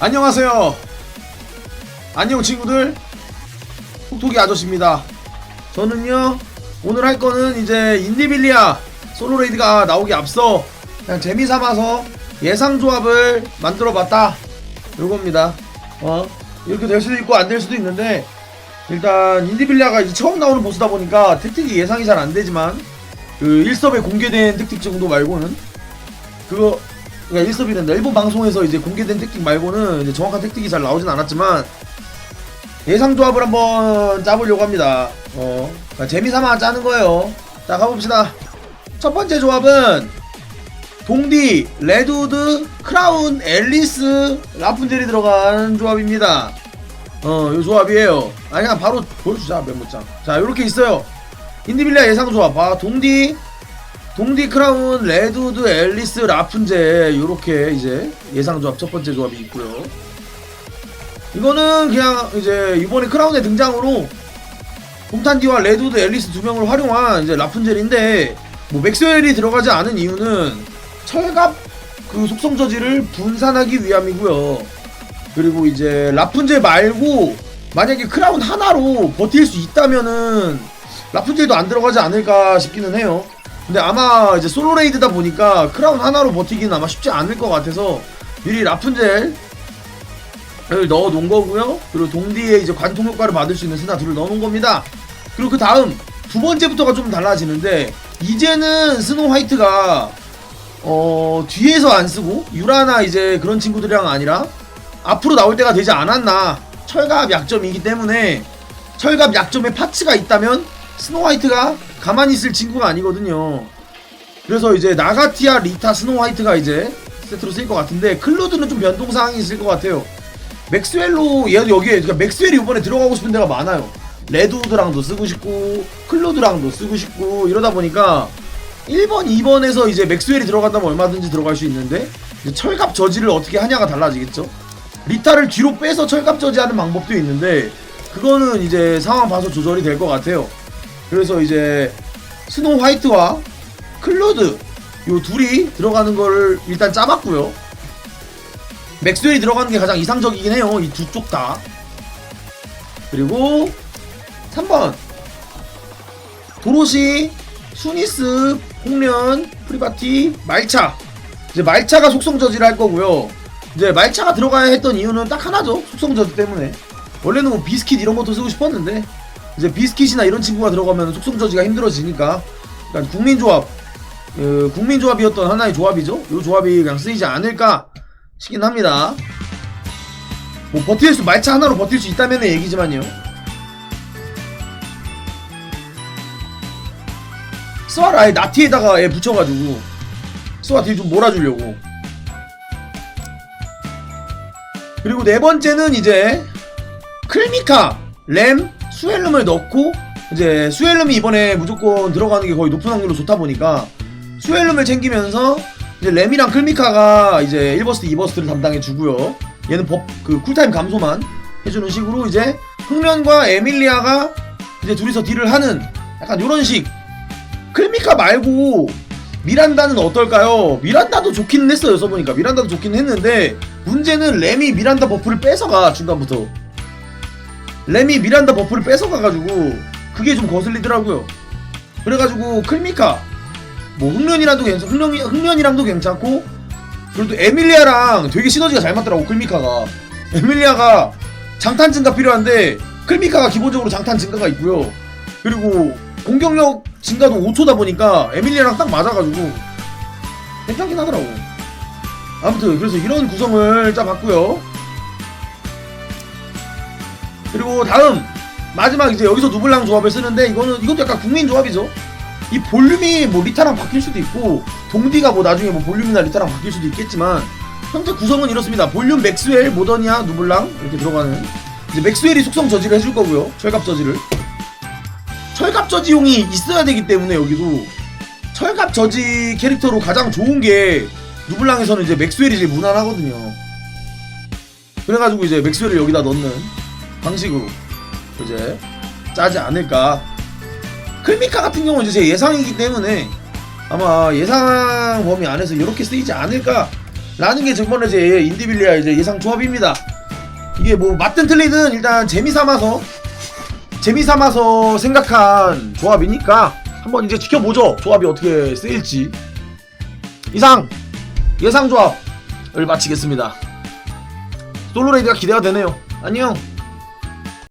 안녕하세요. 안녕 친구들. 톡톡이 아저씨입니다. 저는요 오늘 할 거는 이제 인디빌리아 솔로 레이드가 나오기 앞서 그냥 재미 삼아서 예상 조합을 만들어 봤다. 요겁니다. 어 이렇게 될 수도 있고 안 될 수도 있는데 일단 인디빌리아가 이제 처음 나오는 보스다 보니까 택틱이 예상이 잘 안 되지만 그 1섭에 공개된 택틱 정도 말고는 그거 그러니까 1섭이는 일본 방송에서 이제 공개된 택틱 말고는 이제 정확한 택틱이 잘 나오진 않았지만 예상 조합을 한번 짜보려고 합니다. 어, 그러니까 재미삼아 짜는 거예요. 자, 가봅시다. 첫 번째 조합은 동디, 레드우드, 크라운, 앨리스, 라푼젤이 들어간 조합입니다. 어, 요 조합이에요. 아, 그냥 바로 보여주자, 메모장. 자, 요렇게 있어요. 인디빌리아 예상 조합. 아, 동디, 동디 크라운, 레드우드, 앨리스, 라푼젤 요렇게 이제 예상 조합 첫 번째 조합이 있고요. 이거는 그냥 이제 이번에 크라운의 등장으로 홈탄디와 레드우드, 앨리스 두 명을 활용한 이제 라푼젤인데 뭐 맥스웰이 들어가지 않은 이유는 철갑 그 속성 저지를 분산하기 위함이고요. 그리고 이제 라푼젤 말고 만약에 크라운 하나로 버틸 수 있다면은 라푼젤도 안 들어가지 않을까 싶기는 해요. 근데 아마 이제 솔로 레이드다 보니까 크라운 하나로 버티기는 아마 쉽지 않을 것 같아서 미리 라푼젤 을 넣어 놓은 거고요. 그리고 동디에 이제 관통 효과를 받을 수 있는 스나 둘을 넣어 놓은 겁니다. 그리고 그 다음 두 번째부터가 좀 달라지는데 이제는 스노 화이트가 어 뒤에서 안 쓰고 유라나 이제 그런 친구들이랑 아니라 앞으로 나올 때가 되지 않았나 철갑 약점이기 때문에 철갑 약점에 파츠가 있다면 스노 화이트가 가만히 있을 친구가 아니거든요. 그래서 이제 나가티아 리타 스노 화이트가 이제 세트로 쓰일 것 같은데 클로드는 좀 변동 사항이 있을 것 같아요. 맥스웰로 얘도 여기에 그러니까 맥스웰이 이번에 들어가고 싶은 데가 많아요. 레드우드랑도 쓰고 싶고 클로드랑도 쓰고 싶고 이러다 보니까 1번, 2번에서 이제 맥스웰이 들어간다면 얼마든지 들어갈 수 있는데 철갑 저지를 어떻게 하냐가 달라지겠죠. 리타를 뒤로 빼서 철갑 저지하는 방법도 있는데 그거는 이제 상황 봐서 조절이 될 것 같아요. 그래서 이제 스노우 화이트와 클로드 요 둘이 들어가는 거를 일단 짜봤고요. 맥스웰이 들어가는 게 가장 이상적이긴 해요. 이 두 쪽 다. 그리고 3번 도로시, 수니스, 홍련, 프리바티, 말차. 이제 말차가 속성 저지를 할 거고요. 이제 말차가 들어가야 했던 이유는 딱 하나죠. 속성 저지 때문에. 원래는 뭐 비스킷 이런 것도 쓰고 싶었는데 이제 비스킷이나 이런 친구가 들어가면 속성 저지가 힘들어지니까 그러니까 국민조합 그 국민조합이었던 하나의 조합이죠. 이 조합이 그냥 쓰이지 않을까 싶긴 합니다. 뭐 버틸 수 말차 하나로 버틸 수 있다면 의 얘기지만요. 스와를 아예 나티에다가 얘 붙여가지고 스와 뒤에 좀 몰아주려고. 그리고 네 번째는 이제 클미카, 램, 수엘름을 넣고 이제 수엘름이 이번에 무조건 들어가는 게 거의 높은 확률로 좋다 보니까 수엘름을 챙기면서 이제 램이랑 클미카가 이제 1버스트, 2버스트를 담당해 주고요. 얘는 법 그 쿨타임 감소만 해주는 식으로 이제 흥련과 에밀리아가 이제 둘이서 딜을 하는 약간 요런 식. 클미카 말고 미란다는 어떨까요? 미란다도 좋기는 했어요 써보니까 미란다도 좋기는 했는데 문제는 램이 미란다 버프를 뺏어가 중간부터 램이 미란다 버프를 뺏어가가지고 그게 좀 거슬리더라고요. 그래가지고 클미카 뭐 흥련이랑도 괜찮 흥련 흥련이랑도 괜찮고 그리고 또 에밀리아랑 되게 시너지가 잘 맞더라고 클미카가. 에밀리아가 장탄 증가 필요한데 클미카가 기본적으로 장탄 증가가 있고요. 그리고 공격력 증가도 5초다 보니까 에밀리아랑 딱 맞아가지고 괜찮긴 하더라고. 아무튼 그래서 이런 구성을 짜봤고요 그리고 다음 마지막 이제 여기서 누블랑 조합을 쓰는데 이거는 이것도 약간 국민 조합이죠 이 볼륨이 뭐 리타랑 바뀔 수도 있고 동디가 뭐 나중에 뭐 볼륨이나 리타랑 바뀔 수도 있겠지만 현재 구성은 이렇습니다. 볼륨 맥스웰, 모더니아, 누블랑 이렇게 들어가는 이제 맥스웰이 속성 저지를 해줄 거고요. 철갑 저지를 철갑 저지용이 있어야 되기 때문에 여기도 철갑 저지 캐릭터로 가장 좋은 게 누블랑에서는 이제 맥스웰이 제일 무난하거든요. 그래가지고 이제 맥스웰을 여기다 넣는 방식으로 이제 짜지 않을까 클미카 같은 경우는 이제 제 예상이기 때문에 아마 예상 범위 안에서 이렇게 쓰이지 않을까 라는 게 저번에 제 인디빌리아 이제 예상 조합입니다. 이게 뭐 맞든 틀리든 일단 재미 삼아서 재미 삼아서 생각한 조합이니까 한번 이제 지켜보죠. 조합이 어떻게 쓰일지. 이상 예상 조합을 마치겠습니다. 솔로레이드가 기대가 되네요. 안녕.